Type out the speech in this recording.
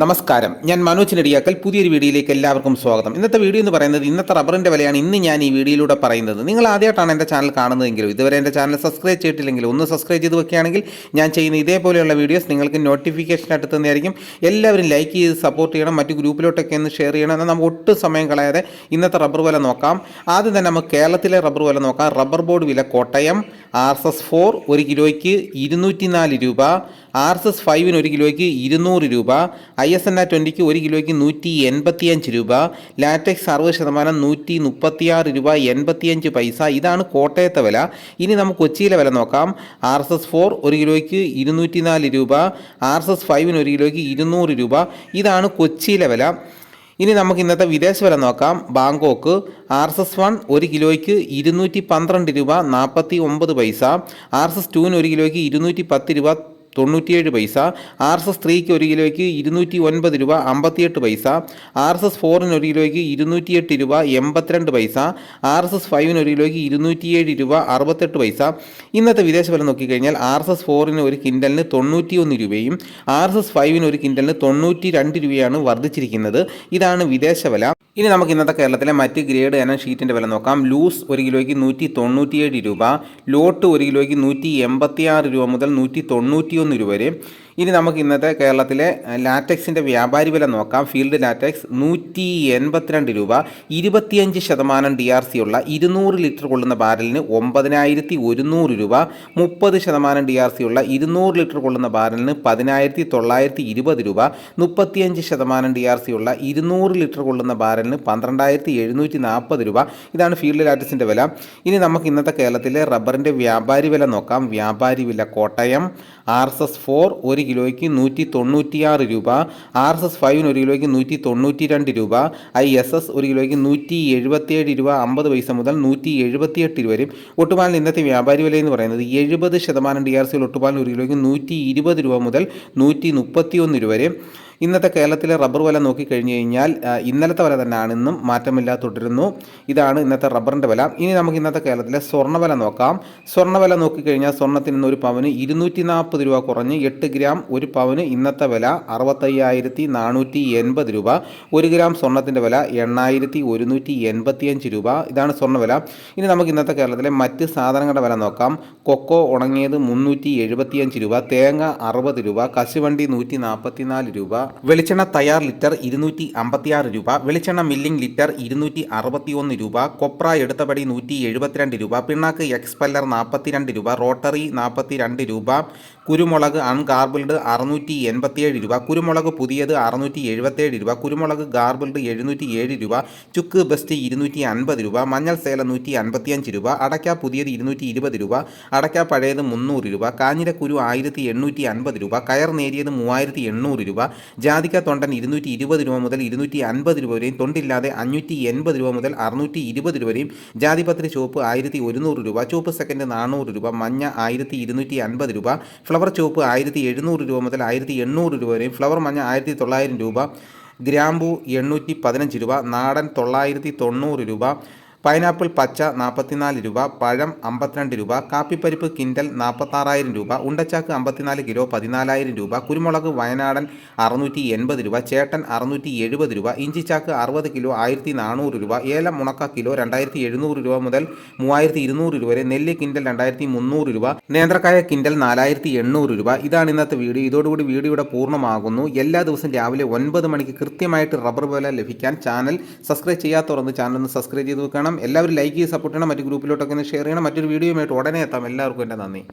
നമസ്കാരം. ഞാൻ മനോജ് നെടിയാക്കൽ. പുതിയൊരു വീഡിയോയിലേക്ക് എല്ലാവർക്കും സ്വാഗതം. ഇന്നത്തെ വീഡിയോ എന്ന് പറയുന്നത് ഇന്നത്തെ റബ്ബറിന്റെ വിലയാണ്. ഇന്ന് ഞാൻ ഈ വീഡിയോയിലൂടെ പറയുന്നത്. നിങ്ങൾ ആദ്യമായിട്ടാണ് എന്റെ ചാനൽ കാണുന്നതെങ്കിലും ഇതുവരെ എന്റെ ചാനൽ സബ്സ്ക്രൈബ് ചെയ്തിട്ടില്ലെങ്കിൽ ഒന്ന് സബ്സ്ക്രൈബ് ചെയ്ത് വെക്കുകയാണെങ്കിൽ ഞാൻ ചെയ്യുന്ന ഇതേപോലെയുള്ള വീഡിയോസ് നിങ്ങൾക്ക് നോട്ടിഫിക്കേഷൻ ആയിട്ട് തന്നെയായിരിക്കും. എല്ലാവരും ലൈക്ക് ചെയ്ത് സപ്പോർട്ട് ചെയ്യണം. മറ്റു ഗ്രൂപ്പിലോട്ടൊക്കെ ഒന്ന് ഷെയർ ചെയ്യണം. എന്നാൽ നമുക്ക് ഒട്ടും സമയം കളയാതെ ഇന്നത്തെ റബ്ബർ വില നോക്കാം. ആദ്യം തന്നെ നമുക്ക് കേരളത്തിലെ റബ്ബർ വില നോക്കാം. റബ്ബർ ബോർഡ് വില Kottayam. R S S four ഒരു കിലോയ്ക്ക് ഇരുന്നൂറ്റി നാല് രൂപ ആർ എസ് എസ് ഫൈവിന് ഒരു കിലോയ്ക്ക് ഇരുന്നൂറ് രൂപ ഐ എസ് എൻ ആ ട്വന്റിക്ക് ഒരു കിലോയ്ക്ക് നൂറ്റി എൺപത്തിയഞ്ച് രൂപ ലാറ്റക്സ് അറുപത് ശതമാനം നൂറ്റി മുപ്പത്തിയാറ് രൂപ എൺപത്തിയഞ്ച് പൈസ. ഇതാണ് കോട്ടയത്തെ വില. ഇനി നമുക്ക് കൊച്ചിയിലെ വില നോക്കാം. ആർ എസ് എസ് ഫോർ ഒരു കിലോയ്ക്ക് ഇരുന്നൂറ്റി നാല് രൂപ ആർ എസ് എസ് ഫൈവിന് ഒരു കിലോയ്ക്ക് ഇരുന്നൂറ് രൂപ. ഇതാണ് കൊച്ചിയിലെ വില. ഇനി നമുക്ക് ഇന്നത്തെ വിദേശ വില നോക്കാം. Bangkok R S S one ഒരു കിലോയ്ക്ക് ഇരുന്നൂറ്റി പന്ത്രണ്ട് രൂപ നാൽപ്പത്തി ഒമ്പത് പൈസ. ആർ എസ് എസ് ടുവിന് ഒരു കിലോയ്ക്ക് ഇരുന്നൂറ്റി പത്ത് രൂപ തൊണ്ണൂറ്റിയേഴ് പൈസ ആർ എസ് എസ് ത്രീക്ക് ഒരു കിലോയ്ക്ക് ഇരുന്നൂറ്റി ഒൻപത് രൂപ അമ്പത്തിയെട്ട് പൈസ ആർ എസ് എസ് ഫോറിന് ഒരു കിലോയ്ക്ക് ഇരുന്നൂറ്റിയെട്ട് രൂപ എൺപത്തിരണ്ട് പൈസ ആർ എസ് എസ് ഫൈവിന് ഒരു കിലോയ്ക്ക് ഇരുന്നൂറ്റിയേഴ് രൂപ അറുപത്തെട്ട് പൈസ. ഇന്നത്തെ വിദേശ വില നോക്കിക്കഴിഞ്ഞാൽ ആർ എസ് എസ് ഫോറിന് ഒരു കിൻഡലിന് തൊണ്ണൂറ്റിയൊന്ന് രൂപയും ആർ എസ് എസ് ഫൈവിന് ഒരു കിൻഡലിന് തൊണ്ണൂറ്റി രണ്ട് രൂപയാണ് വർദ്ധിച്ചിരിക്കുന്നത്. ഇതാണ് വിദേശ വില ഇനി നമുക്ക് ഇന്നത്തെ കേരളത്തിലെ മറ്റ് ഗ്രേഡ് എനം ഷീറ്റിന്റെ വില നോക്കാം. ലൂസ് ഒരു കിലോയ്ക്ക് നൂറ്റി തൊണ്ണൂറ്റിയേഴ് രൂപ ലോട്ട് ഒരു കിലോയ്ക്ക് നൂറ്റി എൺപത്തിയാറ് രൂപ മുതൽ നൂറ്റി തൊണ്ണൂറ്റിയൊന്ന് രൂപ വരെ. ഇനി നമുക്ക് ഇന്നത്തെ കേരളത്തിലെ ലാറ്റക്സിന്റെ വ്യാപാരി വില നോക്കാം. ഫീൽഡ് ലാറ്റക്സ് നൂറ്റി എൺപത്തിരണ്ട് രൂപ ഇരുപത്തിയഞ്ച് ശതമാനം ഡി ആർ സി ഉള്ള ഇരുന്നൂറ് ലിറ്റർ കൊള്ളുന്ന ബാരലിന് ഒമ്പതിനായിരത്തി ഒരുന്നൂറ് രൂപ മുപ്പത് ശതമാനം ഡി ആർ സി ഉള്ള ഇരുന്നൂറ് ലിറ്റർ കൊള്ളുന്ന ബാരലിന് പതിനായിരത്തി തൊള്ളായിരത്തി ഇരുപത് രൂപ മുപ്പത്തിയഞ്ച് ശതമാനം ഡി ആർ സി ഉള്ള ഇരുന്നൂറ് ലിറ്റർ കൊള്ളുന്ന ബാരലിന് പന്ത്രണ്ടായിരത്തി എഴുന്നൂറ്റി നാൽപ്പത് രൂപ. ഇതാണ് ഫീൽഡ് ലാറ്റക്സിന്റെ വില. ഇനി നമുക്ക് ഇന്നത്തെ കേരളത്തിലെ റബ്ബറിന്റെ വ്യാപാരി വില നോക്കാം. വ്യാപാരി വില Kottayam R S S four ഒരു കിലോയ്ക്ക് നൂറ്റി തൊണ്ണൂറ്റിയാറ് രൂപ ആർ എസ് എസ് ഫൈവിന് ഒരു കിലോയ്ക്ക് നൂറ്റി തൊണ്ണൂറ്റി രണ്ട് രൂപ ഐ എസ് എസ് ഒരു കിലോയ്ക്ക് നൂറ്റി എഴുപത്തിയേഴ് രൂപ അമ്പത് പൈസ മുതൽ നൂറ്റി എഴുപത്തിയെട്ട് രൂപ വരും ഒട്ടുപാലിന് ഇന്നത്തെ വ്യാപാരി വില എന്ന് പറയുന്നത് എഴുപത് ശതമാനം ഡി ആർ സിയിൽ ഒട്ടുപാലിന് ഒരു കിലോയ്ക്ക് നൂറ്റി ഇരുപത് രൂപ മുതൽ നൂറ്റി മുപ്പത്തിയൊന്ന് രൂപ വരെ ഇന്നത്തെ കേരളത്തിലെ റബ്ബർ വില നോക്കിക്കഴിഞ്ഞ് കഴിഞ്ഞാൽ ഇന്നലത്തെ വില തന്നെയാണ് ഇന്നും മാറ്റമില്ലാതെ തുടരുന്നു. ഇതാണ് ഇന്നത്തെ റബ്ബറിന്റെ വില. ഇനി നമുക്ക് ഇന്നത്തെ കേരളത്തിലെ സ്വർണ വില നോക്കാം. സ്വർണ വില നോക്കിക്കഴിഞ്ഞാൽ സ്വർണത്തിന് ഇന്ന് ഒരു പവന് ഇരുന്നൂറ്റി നാൽപ്പത് രൂപ കുറഞ്ഞ് എട്ട് ഗ്രാം ഒരു പവന് ഇന്നത്തെ വില അറുപത്തയ്യായിരത്തി നാനൂറ്റി എൺപത് രൂപ. ഒരു ഗ്രാം സ്വർണത്തിന്റെ വില എണ്ണായിരത്തി ഒരുന്നൂറ്റി എൺപത്തിയഞ്ച് രൂപ. ഇതാണ് സ്വർണവില ഇനി നമുക്ക് ഇന്നത്തെ കേരളത്തിലെ മറ്റ് സാധനങ്ങളുടെ വില നോക്കാം. കൊക്കോ ഉണങ്ങിയത് മുന്നൂറ്റി എഴുപത്തിയഞ്ച് രൂപ തേങ്ങ അറുപത് രൂപ കശുവണ്ടി നൂറ്റി നാൽപ്പത്തിനാല് രൂപ വെളിച്ചെണ്ണ തയ്യാർ ലിറ്റർ ഇരുന്നൂറ്റി അമ്പത്തിയാറ് രൂപ വെളിച്ചെണ്ണ മില്ലിംഗ് ലിറ്റർ ഇരുന്നൂറ്റി അറുപത്തിയൊന്ന് രൂപ കൊപ്ര എടുത്തപടി നൂറ്റി എഴുപത്തിരണ്ട് രൂപ പിണ്ണാക്ക് എക്സ്പെല്ലർ നാൽപ്പത്തിരണ്ട് രൂപ റോട്ടറി നാൽപ്പത്തി രണ്ട് രൂപ കുരുമുളക് അൺഗാർബിൾഡ് അറുന്നൂറ്റി എൺപത്തിയേഴ് രൂപ കുരുമുളക് പുതിയത് അറുന്നൂറ്റി എഴുപത്തേഴ് രൂപ കുരുമുളക് ഗാർബിൾഡ് എഴുന്നൂറ്റി ഏഴ് രൂപ ചുക്ക് ബെസ്റ്റ് ഇരുന്നൂറ്റി അൻപത് രൂപ മഞ്ഞൾ സേല നൂറ്റി അൻപത്തിയഞ്ച് രൂപ അടയ്ക്ക പുതിയത് ഇരുന്നൂറ്റി ഇരുപത് രൂപ അടയ്ക്ക പഴയത് മുന്നൂറ് രൂപ കാഞ്ഞിരക്കുരു ആയിരത്തി എണ്ണൂറ്റി അൻപത് രൂപ കയർ നേരിയത് മൂവായിരത്തി എണ്ണൂറ് രൂപ ജാതിക്ക തൊണ്ടൻ ഇരുന്നൂറ്റി ഇരുപത് രൂപ മുതൽ ഇരുന്നൂറ്റി അൻപത് രൂപ വരെയും തൊണ്ടില്ലാതെ അഞ്ഞൂറ്റി എൺപത് രൂപ മുതൽ അറുന്നൂറ്റി ഇരുപത് രൂപ വരെയും ജാതിപത്രി ചുവപ്പ് ആയിരത്തി ഒരുന്നൂറ് രൂപ ചുവപ്പ് സെക്കൻഡ് നാനൂറ് രൂപ മഞ്ഞ ആയിരത്തി ഇരുന്നൂറ്റി അൻപത് രൂപ ഫ്ലവർ ചുവപ്പ് ആയിരത്തി എഴുന്നൂറ് രൂപ മുതൽ ആയിരത്തി എണ്ണൂറ് രൂപ വരെയും ഫ്ലവർ മഞ്ഞ ആയിരത്തി തൊള്ളായിരം രൂപ ഗ്രാമ്പു എണ്ണൂറ്റി പതിനഞ്ച് രൂപ നാടൻ തൊള്ളായിരത്തി തൊണ്ണൂറ് രൂപ പൈനാപ്പിൾ പച്ച നാൽപ്പത്തിനാല് രൂപ പഴം അമ്പത്തിരണ്ട് രൂപ കാപ്പിപ്പരിപ്പ് കിൻഡൽ നാൽപ്പത്താറായിരം രൂപ ഉണ്ടച്ചാക്ക് അമ്പത്തിനാല് കിലോ പതിനാലായിരം രൂപ കുരുമുളക് വയനാടൻ അറുന്നൂറ്റി എൺപത് രൂപ ചേട്ടൻ അറുന്നൂറ്റി എഴുപത് രൂപ ഇഞ്ചിച്ചാക്ക് അറുപത് കിലോ ആയിരത്തി നാനൂറ് രൂപ ഏലം മുണക്ക കിലോ രണ്ടായിരത്തി എഴുന്നൂറ് രൂപ മുതൽ മൂവായിരത്തി ഇരുന്നൂറ് രൂപ വരെ നെല്ല് കിൻഡൽ രണ്ടായിരത്തി മുന്നൂറ് രൂപ നേന്ത്രക്കായ കിൻഡൽ നാലായിരത്തി എണ്ണൂറ് രൂപ. ഇതാണ് ഇന്നത്തെ വീഡിയോ. ഇതോടുകൂടി വീഡിയോ ഇവിടെ പൂർണമാകുന്നു. എല്ലാ ദിവസവും രാവിലെ ഒൻപത് മണിക്ക് കൃത്യമായിട്ട് റബ്ബർ വില ലഭിക്കാൻ ചാനൽ സബ്സ്ക്രൈബ് ചെയ്യാത്തവർ ചാനൽ ഒന്ന് സബ്സ്ക്രൈബ് ചെയ്ത് വെക്കണം. എല്ലാവരും ലൈക്ക് ചെയ്ത് സപ്പോർട്ട് ചെയ്യണം. മറ്റു ഗ്രൂപ്പിലോട്ടൊക്കെ ഒന്ന് ഷെയർ ചെയ്യണം. മറ്റൊരു വീഡിയോയുമായിട്ട് ഉടനെ എത്താം. എല്ലാവർക്കും എന്റെ നന്ദി.